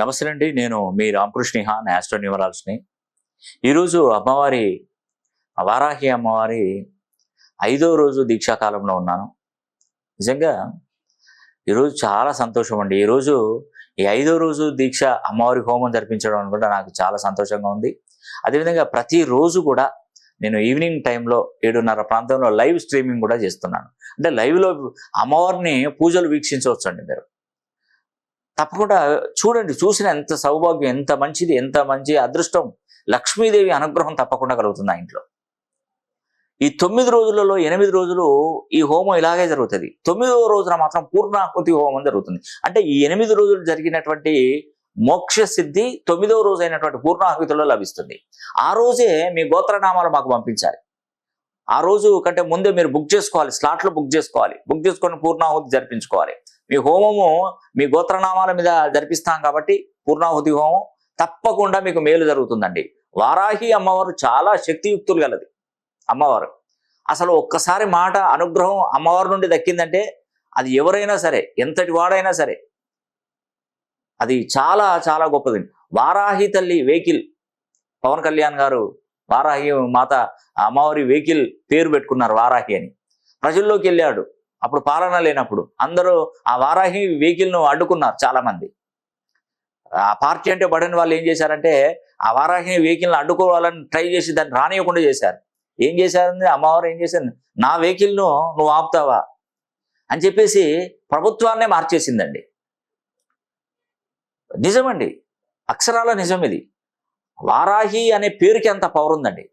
నమస్తే అండి నేను మీ రామకృష్ణ హాన్ యాస్ట్రో న్యూమరాల్స్ని ఈరోజు అమ్మవారి వారాహి అమ్మవారి ఐదో రోజు దీక్షాకాలంలో ఉన్నాను. నిజంగా ఈరోజు చాలా సంతోషం అండి. ఈరోజు ఈ ఐదో రోజు దీక్ష అమ్మవారి హోమం జరిపించడం కూడా నాకు చాలా సంతోషంగా ఉంది. అదేవిధంగా ప్రతిరోజు కూడా నేను ఈవినింగ్ టైంలో ఏడున్నర ప్రాంతంలో లైవ్ స్ట్రీమింగ్ కూడా చేస్తున్నాను. అంటే లైవ్లో అమ్మవారిని పూజలు వీక్షించవచ్చు అండి మీరు. తప్పకుండా చూడండి చూసిన ఎంత సౌభాగ్యం ఎంత మంచిది ఎంత మంచి అదృష్టం లక్ష్మీదేవి అనుగ్రహం తప్పకుండా కలుగుతుంది ఆ ఇంట్లో. ఈ తొమ్మిది రోజులలో ఎనిమిది రోజులు ఈ హోమం ఇలాగే జరుగుతుంది. తొమ్మిదవ రోజున మాత్రం పూర్ణాహుతి హోమం జరుగుతుంది. అంటే ఈ ఎనిమిది రోజులు జరిగినటువంటి మోక్ష సిద్ధి తొమ్మిదవ రోజు అయినటువంటి పూర్ణాహుతిలో లభిస్తుంది. ఆ రోజే మీ గోత్రనామాలు మాకు పంపించాలి. ఆ రోజు కంటే ముందే మీరు బుక్ చేసుకోవాలి స్లాట్లు బుక్ చేసుకోవాలి. బుక్ చేసుకొని పూర్ణాహుతి జరిపించుకోవాలి. మీ హోమము మీ గోత్రనామాల మీద జరిపిస్తాం కాబట్టి పూర్ణాహుతి హోమం తప్పకుండా మీకు మేలు జరుగుతుందండి. వారాహి అమ్మవారు చాలా శక్తియుక్తులు గలది. అమ్మవారు. అసలు ఒక్కసారి మాట అనుగ్రహం అమ్మవారి నుండి దక్కిందంటే అది ఎవరైనా సరే ఎంతటి వాడైనా సరే అది చాలా చాలా గొప్పది. వారాహి తల్లి వెహికల్ పవన్ కళ్యాణ్ గారు వారాహి మాత అమ్మవారి వెహికల్ పేరు పెట్టుకున్నారు వారాహి అని. ప్రజల్లోకి వెళ్ళాడు. అప్పుడు పాలన లేనప్పుడు అందరూ ఆ వారాహి వెహికల్ను అడ్డుకున్నారు చాలా మంది ఆ పార్టీ అంటే పడని వాళ్ళు ఏం చేశారంటే ఆ వారాహిని వెహికల్ని అడ్డుకోవాలని ట్రై చేసి దాన్ని రానియకుండా చేశారు. ఏం చేశారని అమ్మవారు ఏం చేశారు నా వెహికల్ను నువ్వు ఆపుతావా? అని చెప్పేసి ప్రభుత్వాన్నే మార్చేసిందండి. నిజమండి. అక్షరాల నిజం ఇది. వారాహి అనే పేరుకి అంత పవర్ ఉందండి.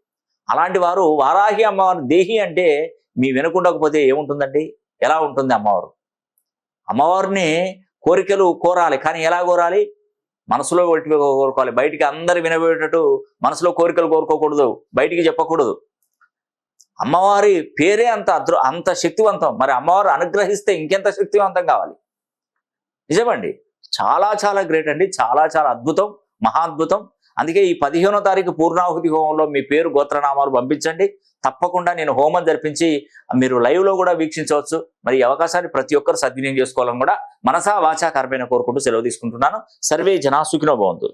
అలాంటి వారు వారాహి అమ్మవారి దేహి అంటే మీ వినకుండకపోతే ఏముంటుందండి? ఎలా ఉంటుంది అమ్మవారు? అమ్మవారిని కోరికలు కోరాలి. కానీ ఎలా కోరాలి? మనసులో ఒకటి కోరుకోవాలి. బయటికి అందరు వినబడేటట్టు మనసులో కోరికలు కోరుకోకూడదు. బయటికి చెప్పకూడదు. అమ్మవారి పేరే అంత అద్రు అంత శక్తివంతం. మరి అమ్మవారు అనుగ్రహిస్తే ఇంకెంత శక్తివంతం కావాలి? నిజమండి. చాలా చాలా గ్రేట్ అండి. చాలా చాలా అద్భుతం. మహాద్భుతం. అందుకే ఈ పదిహేనో తారీఖు పూర్ణాహుతి హోమంలో మీ పేరు గోత్రనామాలు పంపించండి. తప్పకుండా నేను హోమం జరిపించి మీరు లైవ్లో కూడా వీక్షించవచ్చు. మరి ఈ అవకాశాన్ని ప్రతి ఒక్కరు సద్వినియోగం చేసుకోవాలని కూడా మనసా వాచా కర్మైన కోరుకుంటూ సెలవు తీసుకుంటున్నాను. సర్వే జనా సుఖినో బాగుంది